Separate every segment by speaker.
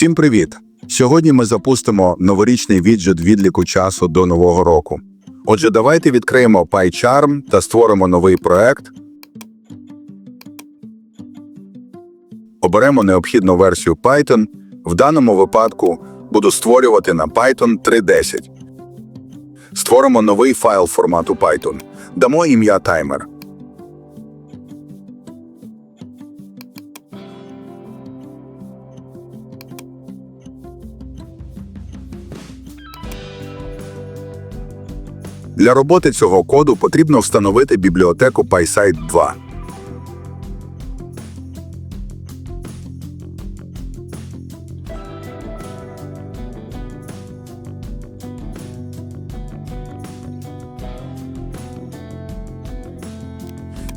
Speaker 1: Всім привіт! Сьогодні ми запустимо новорічний віджит відліку часу до нового року. Отже, давайте відкриємо PyCharm та створимо новий проект. Оберемо необхідну версію Python. В даному випадку буду створювати на Python 3.10. Створимо новий файл формату Python. Дамо ім'я таймер. Для роботи цього коду потрібно встановити бібліотеку PySite 2.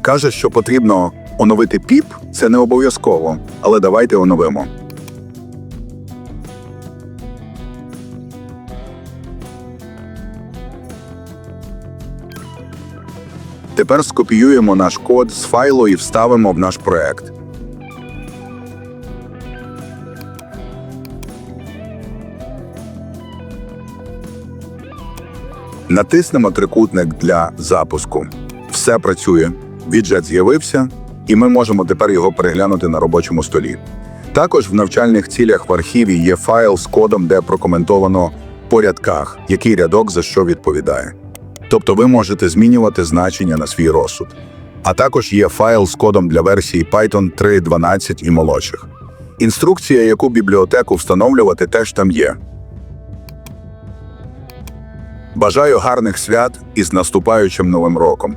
Speaker 1: Каже, що потрібно оновити піп, це не обов'язково, але давайте оновимо. Тепер скопіюємо наш код з файлу і вставимо в наш проект. Натиснемо трикутник для запуску. Все працює. Віджет з'явився, і ми можемо тепер його переглянути на робочому столі. Також в навчальних цілях в архіві є файл з кодом, де прокоментовано по рядках, який рядок за що відповідає. Тобто ви можете змінювати значення на свій розсуд. А також є файл з кодом для версії Python 3.12 і молодших. Інструкція, яку бібліотеку встановлювати, теж там є. Бажаю гарних свят із наступаючим новим роком.